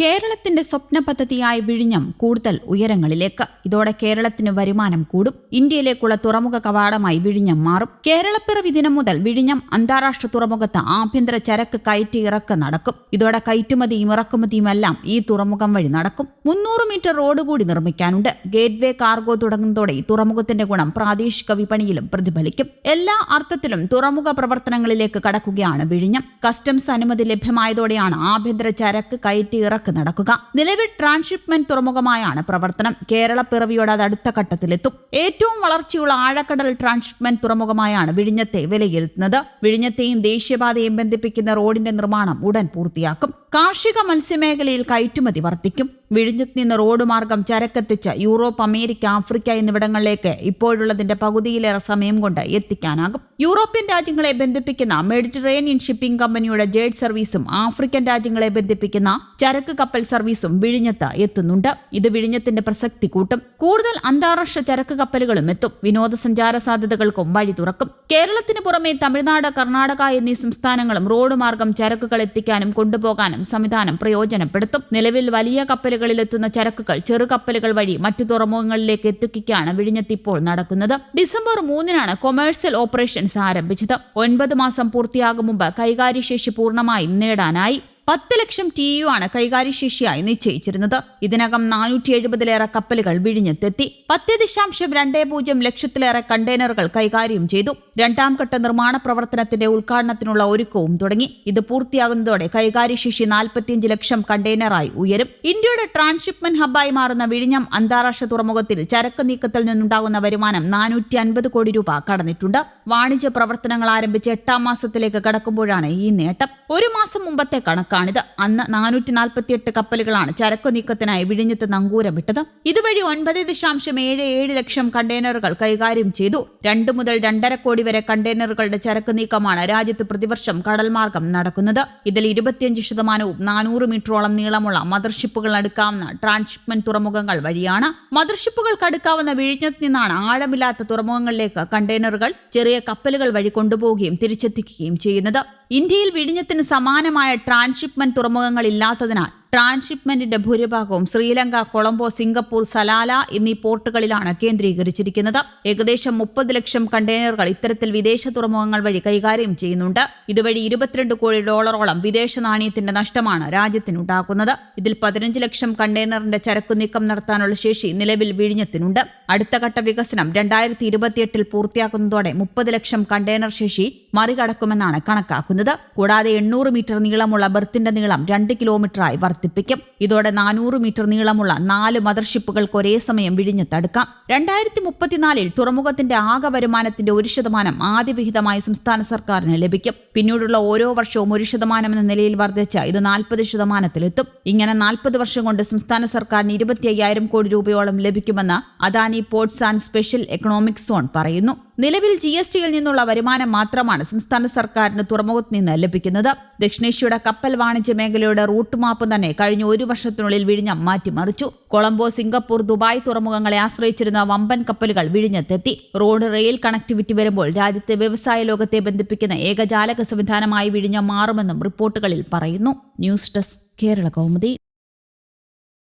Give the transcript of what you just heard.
കേരളത്തിന്റെ സ്വപ്ന പദ്ധതിയായ വിഴിഞ്ഞം കൂടുതൽ ഉയരങ്ങളിലേക്ക്. ഇതോടെ കേരളത്തിന് വരുമാനം കൂടും. ഇന്ത്യയിലേക്കുള്ള തുറമുഖ കവാടമായി വിഴിഞ്ഞം മാറും. കേരളപ്പിറവി ദിനം മുതൽ വിഴിഞ്ഞം അന്താരാഷ്ട്ര തുറമുഖത്ത് ആഭ്യന്തര ചരക്ക് കയറ്റി ഇറക്ക് നടക്കും. ഇതോടെ കയറ്റുമതിയും ഇറക്കുമതിയും എല്ലാം ഈ തുറമുഖം വഴി നടക്കും. മുന്നൂറ് മീറ്റർ റോഡ് കൂടി നിർമ്മിക്കാനുണ്ട്. ഗേറ്റ്വേ കാർഗോ തുടങ്ങുന്നതോടെ തുറമുഖത്തിന്റെ ഗുണം പ്രാദേശിക വിപണിയിലും പ്രതിഫലിക്കും. എല്ലാ അർത്ഥത്തിലും തുറമുഖ പ്രവർത്തനങ്ങളിലേക്ക് കടക്കുകയാണ് വിഴിഞ്ഞം. കസ്റ്റംസ് അനുമതി ലഭ്യമായതോടെയാണ് ആഭ്യന്തര ചരക്ക് കയറ്റി ഇറക്ക് നടക്കുക. നിലവിൽ ട്രാൻസ്ഷിപ്മെന്റ് തുറമുഖമായാണ് പ്രവർത്തനം. കേരള പിറവിയോട് അത് അടുത്ത ഘട്ടത്തിലെത്തും. ഏറ്റവും വളർച്ചയുള്ള ആഴക്കടൽ ട്രാൻസ്ഷിപ്മെന്റ് തുറമുഖമായാണ് വിഴിഞ്ഞത്തെ വിലയിരുത്തുന്നത്. വിഴിഞ്ഞത്തെയും ദേശീയപാതയും ബന്ധിപ്പിക്കുന്ന റോഡിന്റെ നിർമ്മാണം ഉടൻ പൂർത്തിയാക്കും. കാർഷിക മത്സ്യമേഖലയിൽ കയറ്റുമതി വർദ്ധിക്കും. വിഴിഞ്ഞത്ത് നിന്ന് റോഡ് മാർഗം ചരക്കെത്തിച്ച് യൂറോപ്പ് അമേരിക്ക ആഫ്രിക്ക എന്നിവിടങ്ങളിലേക്ക് ഇപ്പോഴുള്ളതിന്റെ പകുതിയിലേറെ സമയം കൊണ്ട് എത്തിക്കാനാകും. യൂറോപ്യൻ രാജ്യങ്ങളെ ബന്ധിപ്പിക്കുന്ന മെഡിറ്ററേനിയൻ ഷിപ്പിംഗ് കമ്പനിയുടെ ജേഡ് സർവീസും ആഫ്രിക്കൻ രാജ്യങ്ങളെ ബന്ധിപ്പിക്കുന്ന ചരക്ക് കപ്പൽ സർവീസും വിഴിഞ്ഞത്ത് എത്തുന്നുണ്ട്. ഇത് വിഴിഞ്ഞത്തിന്റെ പ്രസക്തി കൂട്ടും. കൂടുതൽ അന്താരാഷ്ട്ര ചരക്ക് കപ്പലുകളും എത്തും. വിനോദസഞ്ചാര സാധ്യതകൾക്കും വഴി തുറക്കും. കേരളത്തിന് പുറമെ തമിഴ്നാട് കർണാടക എന്നീ സംസ്ഥാനങ്ങളും റോഡ് മാർഗം ചരക്കുകൾ എത്തിക്കാനും കൊണ്ടുപോകാനും സംവിധാനം പ്രയോജനപ്പെടുത്തും. നിലവിൽ വലിയ കപ്പലുകളിൽ എത്തുന്ന ചരക്കുകൾ ചെറുകപ്പലുകൾ വഴി മറ്റു തുറമുഖങ്ങളിലേക്ക് എത്തിക്കുകയാണ് വിഴിഞ്ഞത്ത് ഇപ്പോൾ നടക്കുന്നത്. ഡിസംബർ മൂന്നിനാണ് കൊമേഴ്സ്യൽ ഓപ്പറേഷൻസ് ആരംഭിച്ചത്. ഒൻപത് മാസം പൂർത്തിയാകും മുമ്പ് കൈകാര്യശേഷി പൂർണമായും നേടാനായി. പത്ത് ലക്ഷം ടി യു ആണ് കൈകാര്യശേഷിയായി നിശ്ചയിച്ചിരുന്നത്. ഇതിനകം നാനൂറ്റി എഴുപതിലേറെ കപ്പലുകൾ വിഴിഞ്ഞെത്തെത്തി. പത്ത് ദശാംശം രണ്ടേ പൂജ്യം ലക്ഷത്തിലേറെ കണ്ടെയ്നറുകൾ കൈകാര്യം ചെയ്തു. രണ്ടാം ഘട്ട നിർമ്മാണ പ്രവർത്തനത്തിന്റെ ഉദ്ഘാടനത്തിനുള്ള ഒരുക്കവും തുടങ്ങി. ഇത് പൂർത്തിയാകുന്നതോടെ കൈകാര്യ കൈകാര്യശേഷി നാൽപ്പത്തിയഞ്ച് ലക്ഷം കണ്ടെയ്നറായി ഉയരും. ഇന്ത്യയുടെ ട്രാൻസ്ഷിപ്മെന്റ് ഹബ്ബായി മാറുന്ന വിഴിഞ്ഞം അന്താരാഷ്ട്ര തുറമുഖത്തിൽ ചരക്ക് നീക്കത്തിൽ നിന്നുണ്ടാകുന്ന വരുമാനം നാനൂറ്റി അൻപത് കോടി രൂപ കടന്നിട്ടുണ്ട്. വാണിജ്യ പ്രവർത്തനങ്ങൾ ആരംഭിച്ച് എട്ടാം മാസത്തിലേക്ക് കടക്കുമ്പോഴാണ് ഈ നേട്ടം. ഒരു മാസം മുമ്പത്തെ കണക്കാണിത്. അന്ന് നാനൂറ്റി നാൽപ്പത്തിയെട്ട് കപ്പലുകളാണ് ചരക്ക് നീക്കത്തിനായി വിഴിഞ്ഞത്ത് നങ്കൂരം വിട്ടത് ഇതുവഴി ഒൻപത് ദശാംശം ഏഴ് ഏഴ് ലക്ഷം കണ്ടെയ്നറുകൾ കൈകാര്യം ചെയ്തു. രണ്ട് മുതൽ രണ്ടര കോടി വരെ കണ്ടെയ്നറുകളുടെ ചരക്ക് നീക്കമാണ് രാജ്യത്ത് പ്രതിവർഷം കടൽമാർഗം നടക്കുന്നത്. ഇതിൽ ഇരുപത്തിയഞ്ച് ശതമാനവും നാനൂറ് മീറ്ററോളം നീളമുള്ള മദർഷിപ്പുകൾ അടുക്കാവുന്ന ട്രാൻസ്ഷിപ്മെന്റ് തുറമുഖങ്ങൾ വഴിയാണ്. മദർഷിപ്പുകൾക്ക് അടുക്കാവുന്ന വിഴിഞ്ഞത്ത് നിന്നാണ് ആഴമില്ലാത്ത തുറമുഖങ്ങളിലേക്ക് കണ്ടെയ്നറുകൾ ചെറിയ കപ്പലുകൾ വഴി കൊണ്ടുപോവുകയും തിരിച്ചെത്തിക്കുകയും ചെയ്യുന്നത്. ഇന്ത്യയിൽ വിഴിഞ്ഞത്തിന് സമാനമായ ട്രാൻസ്ഷിപ്മെന്റ് തുറമുഖങ്ങൾ ഇല്ലാത്തതിനാൽ ട്രാൻസ്ഷിപ്മെന്റിന്റെ ഭൂരിഭാഗവും ശ്രീലങ്ക കൊളംബോ സിംഗപ്പൂർ സലാല എന്നീ പോർട്ടുകളിലാണ് കേന്ദ്രീകരിച്ചിരിക്കുന്നത്. ഏകദേശം മുപ്പത് ലക്ഷം കണ്ടെയ്നറുകൾ ഇത്തരത്തിൽ വിദേശ തുറമുഖങ്ങൾ വഴി കൈകാര്യം ചെയ്യുന്നുണ്ട്. ഇതുവഴി ഇരുപത്തിരണ്ട് കോടി ഡോളറോളം വിദേശ നാണയത്തിന്റെ നഷ്ടമാണ് രാജ്യത്തിനുണ്ടാക്കുന്നത് ഇതിൽ പതിനഞ്ച് ലക്ഷം കണ്ടെയ്നറിന്റെ ചരക്കു നീക്കം നടത്താനുള്ള ശേഷി നിലവിൽ വിഴിഞ്ഞത്തിനുണ്ട്. അടുത്ത ഘട്ട വികസനം രണ്ടായിരത്തി ഇരുപത്തിയെട്ടിൽ പൂർത്തിയാക്കുന്നതോടെ മുപ്പത് ലക്ഷം കണ്ടെയ്നർ ശേഷി മറികടക്കുമെന്നാണ് കണക്കാക്കുന്നത്. കൂടാതെ എണ്ണൂറ് മീറ്റർ നീളമുള്ള ബർത്തിന്റെ നീളം രണ്ട് കിലോമീറ്ററായി വർദ്ധിപ്പിക്കും. ഇതോടെ നാനൂറ് മീറ്റർ നീളമുള്ള നാല് മദർഷിപ്പുകൾക്ക് ഒരേ സമയം വിഴിഞ്ഞ് തടുക്കാം. രണ്ടായിരത്തി മുപ്പത്തിനാലിൽ തുറമുഖത്തിന്റെ ആകെ വരുമാനത്തിന്റെ ഒരു ശതമാനം ആദ്യ വിഹിതമായി സംസ്ഥാന സർക്കാരിന് ലഭിക്കും. പിന്നീടുള്ള ഓരോ വർഷവും ഒരു ശതമാനം എന്ന നിലയിൽ വർദ്ധിച്ച ഇത് നാൽപ്പത് ശതമാനത്തിലെത്തും. ഇങ്ങനെ നാൽപ്പത് വർഷം കൊണ്ട് സംസ്ഥാന സർക്കാരിന് ഇരുപത്തി അയ്യായിരം കോടി രൂപയോളം ലഭിക്കുമെന്ന് Adani Ports and Special Economic Zone പറയുന്നു. നിലവിൽ ജി എസ് ടിയിൽ നിന്നുള്ള വരുമാനം മാത്രമാണ് സംസ്ഥാന സർക്കാരിന് തുറമുഖത്ത് നിന്ന് ലഭിക്കുന്നത്. ദക്ഷിണേഷ്യയുടെ കപ്പൽ വാണിജ്യ മേഖലയുടെ റൂട്ട് മാപ്പ് തന്നെ കഴിഞ്ഞ ഒരു വർഷത്തിനുള്ളിൽ വിഴിഞ്ഞം മാറ്റിമറിച്ചു. കൊളംബോ സിംഗപ്പൂർ ദുബായ് തുറമുഖങ്ങളെ ആശ്രയിച്ചിരുന്ന വമ്പൻ കപ്പലുകൾ വിഴിഞ്ഞത്തെത്തി. റോഡ് റെയിൽ കണക്ടിവിറ്റി വരുമ്പോൾ രാജ്യത്തെ വ്യവസായ ലോകത്തെ ബന്ധിപ്പിക്കുന്ന ഏകജാലക സംവിധാനമായി വിഴിഞ്ഞം മാറുമെന്നും റിപ്പോർട്ടുകളിൽ പറയുന്നു. News desk Kerala Kaumudi.